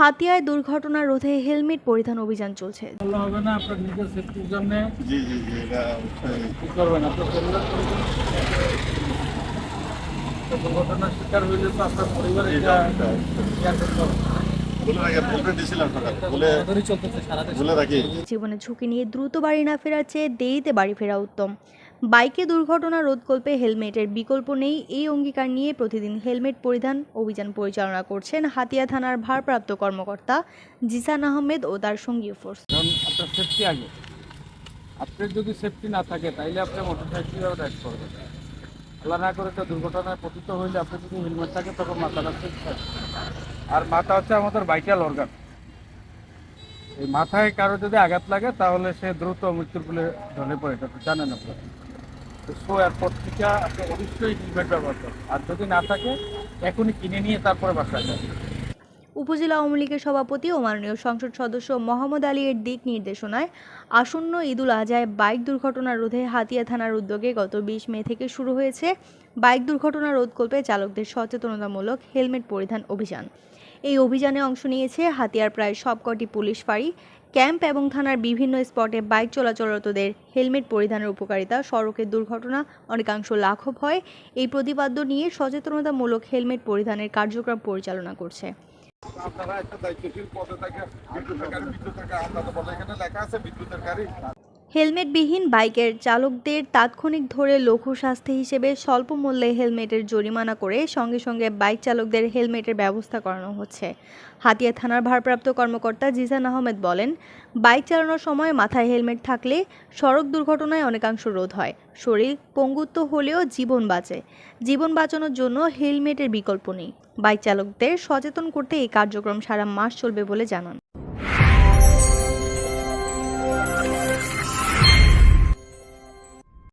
হাতিয়ায় দুর্ঘটনা রোধে হেলমেট পরিধান অভিযান চলছে। ভালো হবে না আপনার নিজের সেফটির জন্য। জি জি জি এটা করবেন? আপনার পরিবার পরিজন তো দুর্ঘটনার শিকার হইলে তো আপনার পরিবার এটা খেয়াল করতে হবে। বলে রাখি বলে দিয়েছিলাম সকালে বলে বলে রাখি। জীবনের ঝুঁকি নিয়ে দ্রুত বাড়ি না ফেরার চেয়ে দেরিতে বাড়ি ফেরা উত্তম। বাইকে দুর্ঘটনা রোধকল্পে হেলমেটের বিকল্প নেই। এই অঙ্গীকার নিয়ে প্রতিদিন হেলমেট পরিধান অভিযান পরিচালনা করছেন হাতিয়া থানার ভারপ্রাপ্ত কর্মকর্তা জিসান আহমেদ ও তার সঙ্গীয় ফোর্স। আপনার সেফটি আগে। আপনার যদি সেফটি না থাকে, তাইলে আপনি মোটরসাইকেল রাইড করবেন? আল্লাহ না করে তো দুর্ঘটনায় পতিত হইলে আপনি যদি হেলমেট থাকে তখন মাথাটা সেফ থাকে আর মাথা হচ্ছে আমাদের ভাইটাল অর্গান এই মাথায় কারও যদি আঘাত লাগে, তাহলে সে দ্রুত মৃত্যুর কোলে ঢলে পড়ে। জানেন আপনারা সো এয়ারপোর্ট থেকে আপনি অবশ্যই হেলমেট ব্যবহার করবেন আর যদি না থাকে, এখনই কিনে নিয়ে তারপরে বাসায় যাবেন উপজেলা আওয়ামী লীগের সভাপতি ও মাননীয় সংসদ সদস্য মোহাম্মদ আলীর দিক নির্দেশনায় আসন্ন ঈদুল আজহায় বাইক দুর্ঘটনা রোধে হাতিয়া থানার উদ্যোগে গত বিশ মে থেকে শুরু হয়েছে বাইক দুর্ঘটনা রোধকল্পে চালকদের সচেতনতামূলক হেলমেট পরিধান অভিযান। এই অভিযানে অংশ নিয়েছে হাতিয়ার প্রায় সবকটি পুলিশ ফাঁড়ি ক্যাম্প এবং থানার বিভিন্ন স্পটে বাইক চলাচলরতদের হেলমেট পরিধানের উপকারিতা, সড়কের দুর্ঘটনা অনেকাংশ লাঘব হয়। এই প্রতিপাদ্য নিয়ে সচেতনতামূলক হেলমেট পরিধানের কার্যক্রম পরিচালনা করছে। আপনারা একটা দায়িত্বশীল পদে থাকে আপনাদের বলে এখানে লেখা আছে বিদ্যুতের গাড়ি। হেলমেটবিহীন বাইকের চালকদের তাৎক্ষণিক ধরে লঘু শাস্তি হিসেবে স্বল্প মূল্যে হেলমেটের জরিমানা করে সঙ্গে সঙ্গে বাইক চালকদের হেলমেটের ব্যবস্থা করানো হচ্ছে। হাতিয়া থানার ভারপ্রাপ্ত কর্মকর্তা জিজান আহমেদ বলেন, বাইক চালানোর সময় মাথায় হেলমেট থাকলে সড়ক দুর্ঘটনায় অনেকাংশ রোধ হয়। শরীর পঙ্গুত্ব হলেও জীবন বাঁচে। জীবন বাঁচানোর জন্য হেলমেটের বিকল্প নেই। বাইক চালকদের সচেতন করতে এই কার্যক্রম সারা মাস চলবে বলে জানান।